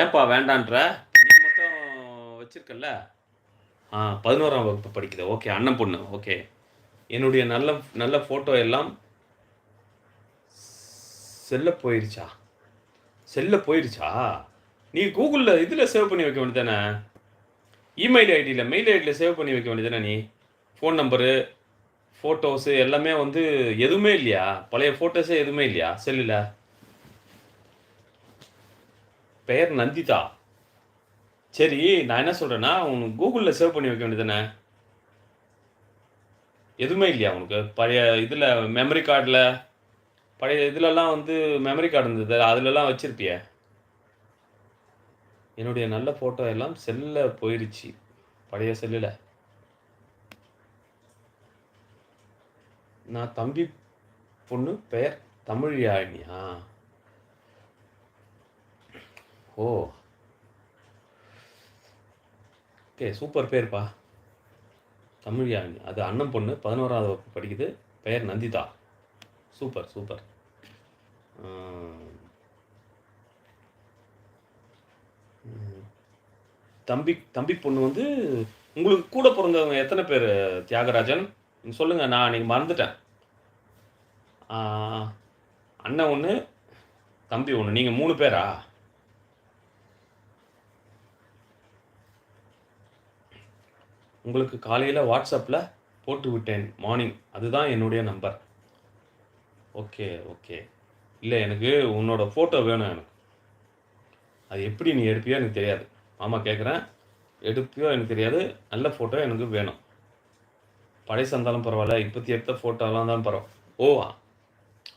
ஏன்பா வேண்டான்ற? நீ மட்டும் வச்சிருக்கல ஆ பதினோராம் வகுப்பு படிக்குது. ஓகே அண்ணன் பொண்ணு. ஓகே. என்னுடைய நல்ல நல்ல ஃபோட்டோ எல்லாம் செல்ல போயிருச்சா? செல்ல போயிருச்சா? நீ கூகுளில் இதில் சேவ் பண்ணி வைக்க வேண்டியதானே இமெயில் ஐடியில் மெயில் ஐடியில் சேவ் பண்ணி வைக்க வேண்டியதானே நீ? ஃபோன் நம்பரு ஃபோட்டோஸு எல்லாமே வந்து எதுவுமே இல்லையா? பழைய ஃபோட்டோஸே எதுவுமே இல்லையா? செல்லில்? பெயர் நந்திதா. சரி நான் என்ன சொல்கிறேன்னா உனக்கு கூகுளில் சேவ் பண்ணி வைக்க வேண்டியதானே எதுவுமே இல்லையா உனக்கு? பழைய இதில் மெமரி கார்டில் பழைய இதுலலாம் வந்து மெமரி கார்டு இருந்தது அதுலலாம் வச்சுருப்பிய? என்னுடைய நல்ல ஃபோட்டோ எல்லாம் செல்லில் போயிடுச்சு பழைய செல்லில். நான் தம்பி பொண்ணு பெயர் தமிழ் யாழினியா ஓ. ஓகே சூப்பர் பேர்ப்பா. தமிழ் யாழினி அது அண்ணன் பொண்ணு பதினோராவது வகுப்பு படிக்குது பெயர் நந்திதா. Super super. தம்பி தம்பி பொண்ணு வந்து உங்களுக்கு கூட பிறந்தவங்க எத்தனை பேர் தியாகராஜன்? நீங்கள் சொல்லுங்கள் நான் நீங்கள் மறந்துட்டேன். அண்ணன் ஒன்று தம்பி ஒன்று நீங்கள் மூணு பேரா? உங்களுக்கு காலையில் வாட்ஸ்அப்பில் போட்டு விட்டேன். மார்னிங் அதுதான் என்னுடைய நம்பர் ஓகே ஓகே இல்லை எனக்கு உன்னோட ஃபோட்டோ வேணும் எனக்கு. அது எப்படி நீ எடுப்பியோ எனக்கு தெரியாது. மாமா கேட்குறேன் எடுப்பியோ எனக்கு தெரியாது. நல்ல ஃபோட்டோ எனக்கு வேணும். பழைசா இருந்தாலும் பரவாயில்ல. இப்போத்தி எடுத்த ஃபோட்டோலாம் தான் பரவாயில்ல ஓ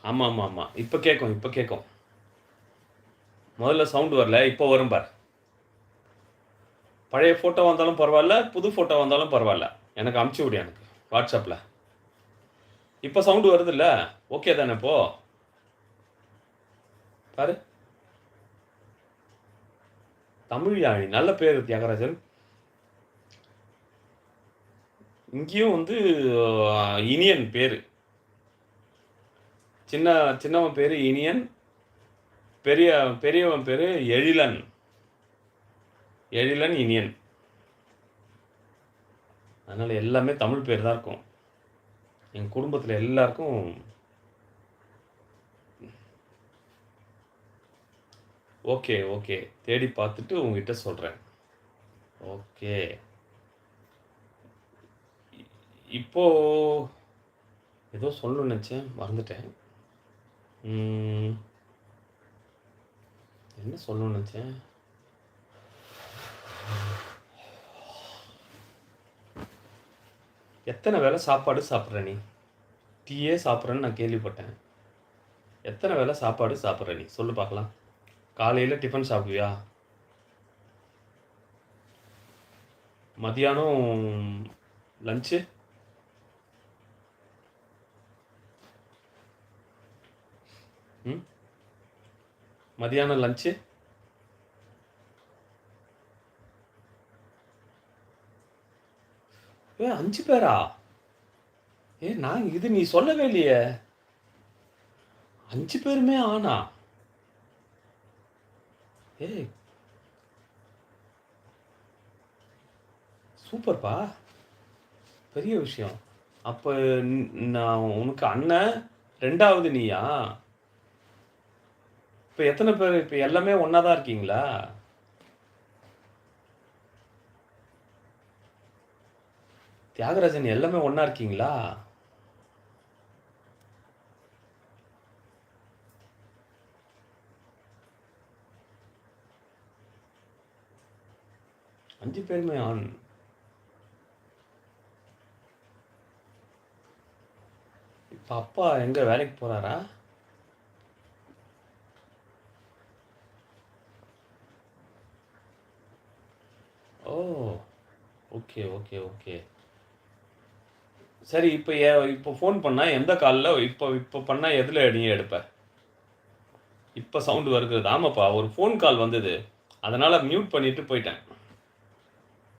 ஆமாம் ஆமாம் ஆமாம் இப்போ கேட்கும் இப்போ கேட்கும் முதல்ல சவுண்டு வரல இப்போ வரும் பார். பழைய ஃபோட்டோ வந்தாலும் பரவாயில்ல புது ஃபோட்டோ வந்தாலும் பரவாயில்ல. எனக்கு அமுச்சு விடு எனக்கு வாட்ஸ்அப்பில் இப்போ சவுண்டு வருதுல்ல? ஓகே தானே இப்போ? பாரு. தமிழ் யாழி நல்ல பேர் தியாகராஜன். இங்கேயும் வந்து இனியன் பேர். சின்ன சின்னவன் பேர் இனியன் பெரிய பெரியவன் பேர் எழிலன். எழிலன் இனியன். அதனால் எல்லாமே தமிழ் பேர் தான் இருக்கும். எங்கள் குடும்பத்தில் எல்லாருக்கும் ஓகே ஓகே. தேடி பார்த்துட்டு உங்ககிட்ட சொல்கிறேன் ஓகே. இப்போ ஏதோ சொல்லணும்னு நினச்சேன். மறந்துட்டேன். என்ன சொல்லணும்னு நினச்சேன்? எத்தனை வேளை சாப்பாடு சாப்பிட்ற நீ? டீயே சாப்பிட்றேன்னு நான் கேள்விப்பட்டேன். எத்தனை வேளை சாப்பாடு சாப்பிட்ற நீ? சொல்லு பார்க்கலாம். காலையில் டிஃபன் சாப்பிடுவியா? மதியானம் லஞ்சு ம்? மதியானம் லஞ்சு ஏ அஞ்சு பேரா? ஏ நான் இது நீ சொல்லவே இல்லையே. அஞ்சு பேருமே ஆனா? ஏ சூப்பர்ப்பா. பெரிய விஷயம். அப்போ நான் உனக்கு அண்ணன் ரெண்டாவது நீயா? இப்போ எத்தனை பேர் இப்போ எல்லாமே ஒன்றா தான் இருக்கீங்களா? தியாகராஜன் எல்லாமே ஒன்றா இருக்கீங்களா? அஞ்சு பேருமே ஆண். இப்போ அப்பா எங்கே வேலைக்கு போகிறாரா ஓ ஓகே ஓகே ஓகே. சரி இப்போ ஏ இப்போ ஃபோன் பண்ணால் எந்த காலில் இப்போ இப்போ பண்ணால் எதில் நீ எடுப்ப? இப்போ சவுண்டு வருகிறது ஆமாப்பா ஒரு ஃபோன் கால் வந்தது. அதனால் மியூட் பண்ணிவிட்டு போயிட்டேன்.